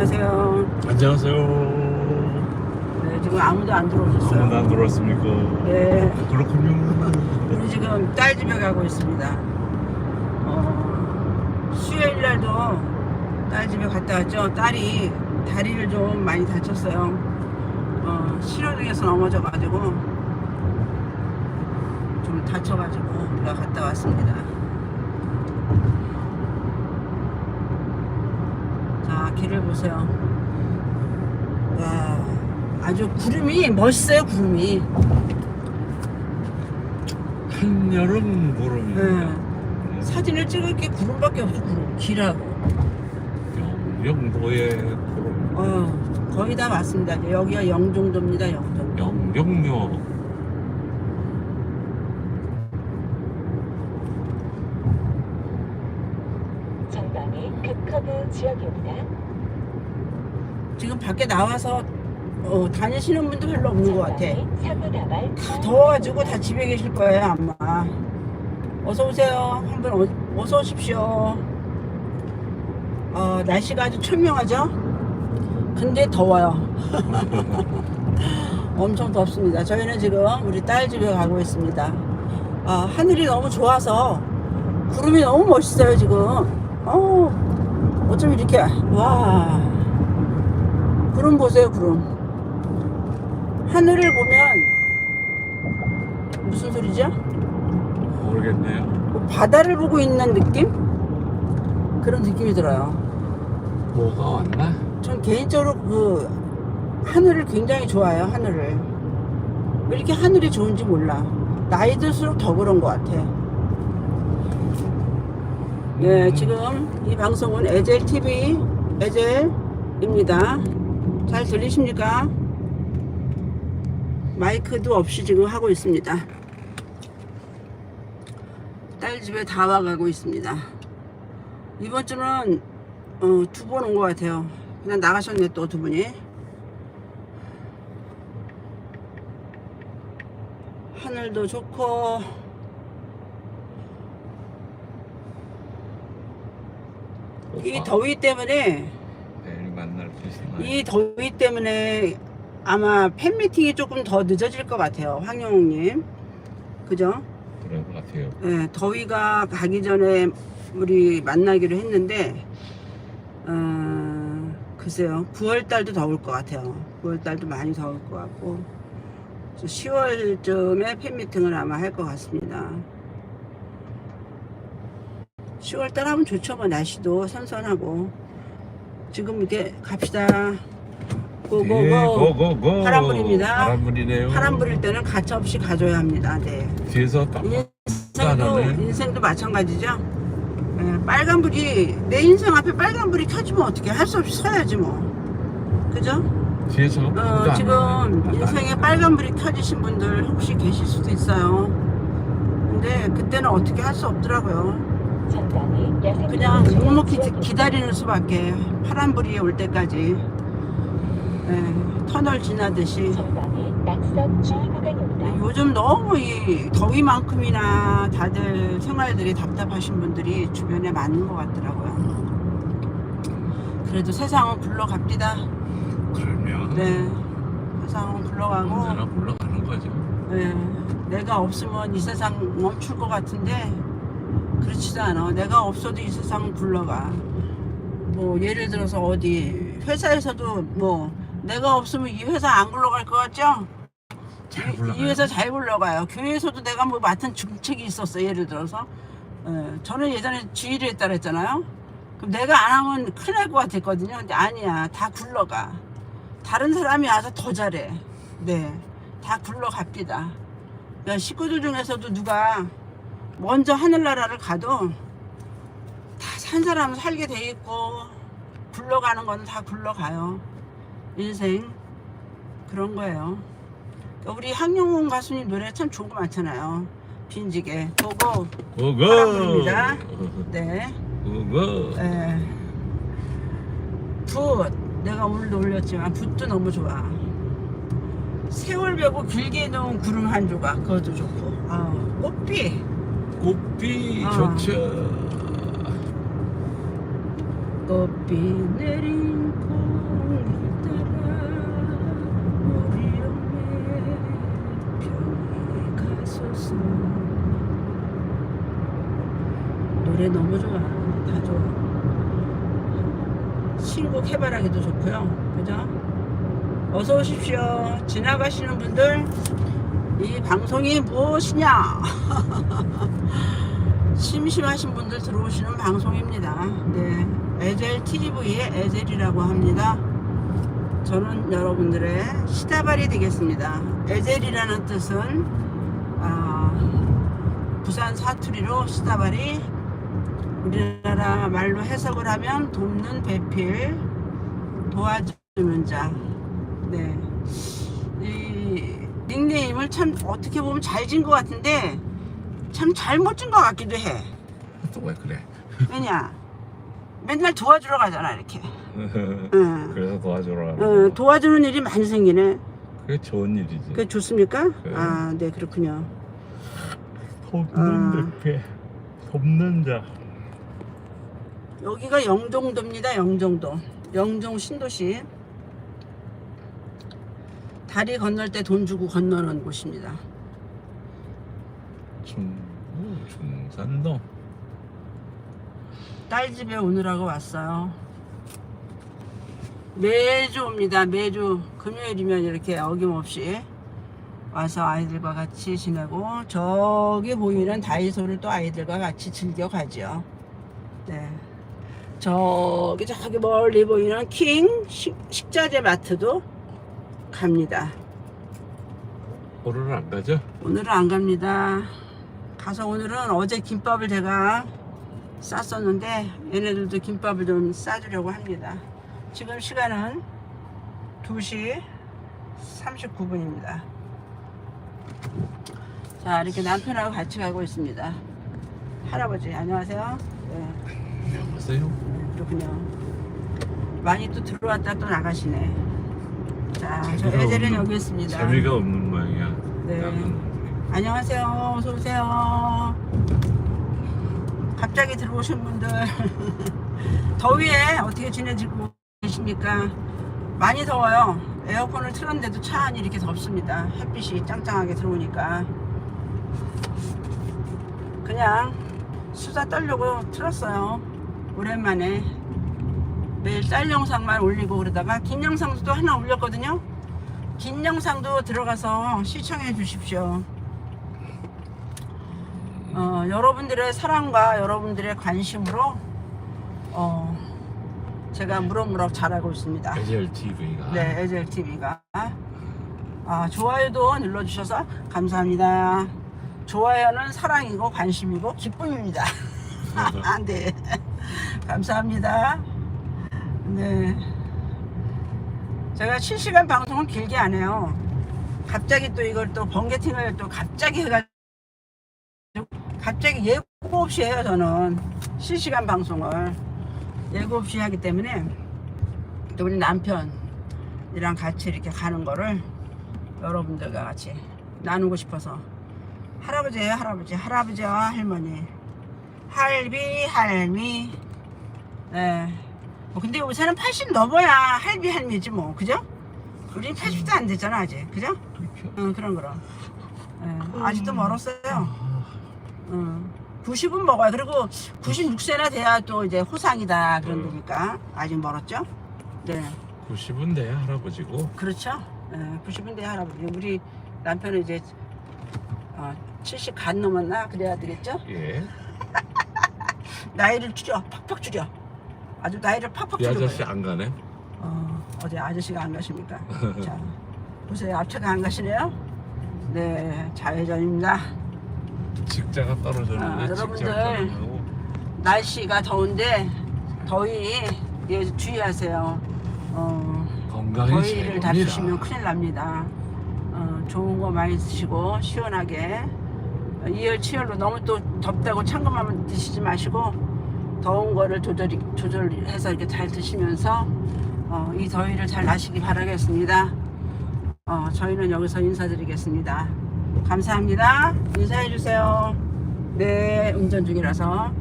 안녕하세요. 안녕하세요. 네, 지금 아무도 안 들어오셨어요. 아무도 안 들어왔습니까? 네, 그렇군요. 우리 지금 딸 집에 가고 있습니다. 어, 수요일 날도 딸 집에 갔다 왔죠. 딸이 다리를 좀 많이 다쳤어요. 어, 신호등에서 넘어져가지고 좀 다쳐가지고 우리가 갔다 왔습니다. 자, 길을 보세요. 와, 아주 구름이 멋있어요, 구름이. 한 여름 구름입니다. 네. 사진을 찍을 게 구름밖에 없어, 구름. 길하고. 영영도의 구름. 어, 거의 다 왔습니다. 여기가 영종도입니다, 영종도. 전방이 급커브 지역입니다. 지금 밖에 나와서 어, 다니시는 분도 별로 없는 것 같아. 전방이 사구다발 더워가지고 다 집에 계실 거예요, 아마. 어서 오세요. 한번 어, 어서 오십시오. 어, 날씨가 아주 천명하죠? 근데 더워요. 엄청 덥습니다. 저희는 지금 우리 딸 집에 가고 있습니다. 아, 하늘이 너무 좋아서 구름이 너무 멋있어요, 지금. 어, 어쩜 이렇게, 와. 구름 보세요, 구름. 하늘을 보면 무슨 소리죠? 모르겠네요. 뭐 바다를 보고 있는 느낌? 그런 느낌이 들어요. 뭐가 왔나? 전 개인적으로 그 하늘을 굉장히 좋아해요. 하늘을 왜 이렇게 하늘이 좋은지 몰라. 나이 들수록 더 그런 것 같아. 네, 지금 이 방송은 에젤 TV 에젤입니다. 잘 들리십니까? 마이크도 없이 지금 하고 있습니다. 딸 집에 다 와가고 있습니다. 이번 주는 어, 두 번 온 것 같아요. 그냥 나가셨네 또 두 분이. 하늘도 좋고 이 더위 때문에? 이 더위 때문에 아마 팬미팅이 조금 더 늦어질 것 같아요. 황영웅님. 그죠? 그럴 것 같아요. 예, 더위가 가기 전에 우리 만나기로 했는데, 어, 글쎄요. 9월 달도 더울 것 같아요. 9월 달도 많이 더울 것 같고, 10월쯤에 팬미팅을 아마 할 것 같습니다. 10월 달 하면 좋죠. 뭐, 날씨도 선선하고. 지금 이렇게 갑시다. 고고고. 예, 고고고. 파란불입니다. 파란불이네요. 파란 불일 때는 가차없이 가져야 합니다. 네. 뒤에서 딱 인생도 하나네. 인생도 마찬가지죠. 예, 빨간 불이 내 인생 앞에 빨간 불이 켜지면 어떻게 할 수 없이 서야지 뭐. 그죠? 뒤에서 어, 지금 인생에 빨간 불이 켜지신 분들 혹시 계실 수도 있어요. 근데 그때는 어떻게 할 수 없더라고요. 그냥 묵묵히 기다리는 수밖에 파란 불이 올 때까지 예, 터널 지나듯이 구간입니다. 요즘 너무 이 더위만큼이나 다들 생활들이 답답하신 분들이 주변에 많은 것 같더라고요. 그래도 세상은 굴러갑니다. 그러면 네. 세상은 굴러가고, 불러가는 거죠. 네. 내가 없으면 이 세상 멈출 것 같은데, 그렇지도 않아. 내가 없어도 이 세상은 굴러가. 뭐, 예를 들어서 어디, 회사에서도 뭐, 내가 없으면 이 회사 안 굴러갈 것 같죠? 잘 이-. 이 회사 잘 굴러가요. 교회에서도 내가 뭐 맡은 중책이 있었어. 예를 들어서. 예, 저는 예전에 주의를 했다 그랬잖아요. 그럼 내가 안 하면 큰일 날 것 같았거든요. 근데 아니야. 다 굴러가. 다른 사람이 와서 더 잘해. 네. 다 굴러갑니다. 그러니까 식구들 중에서도 누가 먼저 하늘나라를 가도 다 산 사람은 살게 돼 있고 굴러가는 거는 다 굴러가요. 인생. 그런 거예요. 그러니까 우리 황영웅 가수님 노래 참 좋은 거 많잖아요. 빈지게 보고 고고. 파란불입니다. 네. 고고. 에. 붓 내가 오늘도 올렸지만 붓도 너무 좋아. 세월 배고 길게 놓은 구름 한 조각 그것도 좋고. 아, 꽃비 국비 아. 좋죠. 꽃비 내린 봄이 따라 우리 엄매 편히 가소서. 노래 너무 좋아. 다 좋아. 신곡 해바라기도 좋고요. 그죠? 어서 오십시오. 지나가시는 분들. 이 방송이 무엇이냐? 심심하신 분들 들어오시는 방송입니다. 네. 에젤 TV의 에젤이라고 합니다. 저는 여러분들의 시다발이 되겠습니다. 에젤이라는 뜻은 아, 부산 사투리로 시다발이 우리나라 말로 해석을 하면 돕는 배필 도와주는 자. 네. 이 닉네임을 참 어떻게 보면 잘진것 같은데 참 잘못 진것 같기도 해. 또 왜 그래? 왜냐? 맨날 도와주러 가잖아 이렇게. 응. 그래서 도와주러 응, 거. 도와주는 일이 많이 생기네. 그게 좋은 일이지. 그게 좋습니까? 그래. 아, 네 그렇군요. 돕는 아. 돕는 자. 여기가 영종도입니다. 영종도. 영종 신도시. 다리 건널 때 돈 주고 건너는 곳입니다. 중 오, 중산동. 딸 집에 오느라고 왔어요. 매주 옵니다. 매주 금요일이면 이렇게 어김없이 와서 아이들과 같이 지내고 저기 보이는 다이소를 또 아이들과 같이 즐겨 가죠. 네. 저기 저기 멀리 보이는 킹 식, 식자재 마트도 갑니다. 오늘은 안 가죠? 오늘은 안 갑니다. 가서 오늘은 어제 김밥을 제가 쌌었는데 얘네들도 김밥을 좀 싸주려고 합니다. 지금 시간은 2시 39분입니다. 자, 이렇게 남편하고 같이 가고 있습니다. 할아버지, 안녕하세요. 네, 안녕하세요. 네, 그렇군요. 많이 또 들어왔다 또 나가시네. 자, 저 재미가 애들은 여기 있습니다. 재미가 없는 모양이야. 네. 안녕하세요. 어서 오세요. 갑자기 들어오신 분들 더위에 어떻게 지내시고 계십니까? 많이 더워요. 에어컨을 틀었는데도 차 안이 이렇게 덥습니다. 햇빛이 짱짱하게 들어오니까 그냥 수다 떨려고 틀었어요. 오랜만에 매일 짤 영상만 올리고 그러다가 긴 영상도 또 하나 올렸거든요. 긴 영상도 들어가서 시청해 주십시오. 어, 여러분들의 사랑과 여러분들의 관심으로 어, 제가 무럭무럭 잘하고 있습니다. 에젤 TV가. 네, 에젤 TV가 아, 좋아요도 눌러주셔서 감사합니다. 좋아요는 사랑이고 관심이고 기쁨입니다. 아, 네, 감사합니다. 네, 제가 실시간 방송은 길게 안 해요. 갑자기 또 이걸 또 번개팅을 또 갑자기 해가지고 갑자기 예고 없이 해요 저는. 실시간 방송을. 예고 없이 하기 때문에 또 우리 남편이랑 같이 이렇게 가는 거를 여러분들과 같이 나누고 싶어서. 할아버지예요 할아버지. 할아버지와 할머니. 할비 할미. 네. 뭐 근데 요새는 80 넘어야 할비 할미지 뭐 그죠? 우린 80도 안 됐잖아 아직 그죠? 그렇죠. 응 그런 거랑 네. 아직도 멀었어요 아, 응. 90은 먹어요 그리고 96세나 돼야 또 이제 호상이다 그런 음. 거니까 아직 멀었죠? 네 90은 돼 할아버지고. 그렇죠. 예, 90인대 할아버지. 우리 남편은 이제 어, 70 간 넘었나 그래야 되겠죠? 예. 나이를 줄여, 팍팍 줄여. 아주 나이를 팍팍 이 줄여. 아저씨 안 가네? 어, 어제 아저씨가 안 가십니까? 자, 보세요. 앞차가 안 가시네요. 네, 좌회전입니다. 직자가 떨어졌는데 아, 여러분들. 떨어지고. 날씨가 더운데 더위 예, 주의하세요. 어, 건강이 더위를 다 최고입니다. 드시면 큰일 납니다. 어, 좋은 거 많이 드시고 시원하게 어, 이열치열로 너무 또 덥다고 찬 것만 드시지 마시고 더운 거를 조절이, 조절해서 이렇게 잘 드시면서 어, 이 더위를 잘 나시기 바라겠습니다. 어, 저희는 여기서 인사드리겠습니다. 감사합니다. 인사해 주세요. 네, 운전 중이라서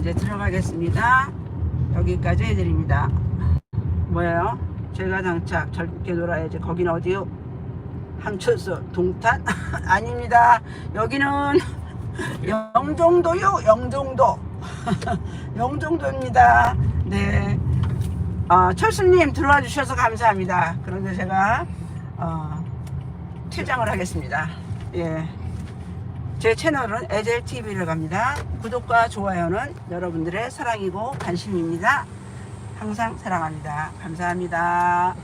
이제 들어가겠습니다. 여기까지 해드립니다. 뭐예요? 제가 장착 젊게 놀아야지. 거긴 어디요? 항철수 동탄 아닙니다. 여기는 영종도요, 영종도. 영종도입니다. 네. 어, 철수님 들어와 주셔서 감사합니다. 그런데 제가 어, 퇴장을 하겠습니다. 예. 제 채널은 에젤TV를 갑니다. 구독과 좋아요는 여러분들의 사랑이고 관심입니다. 항상 사랑합니다. 감사합니다.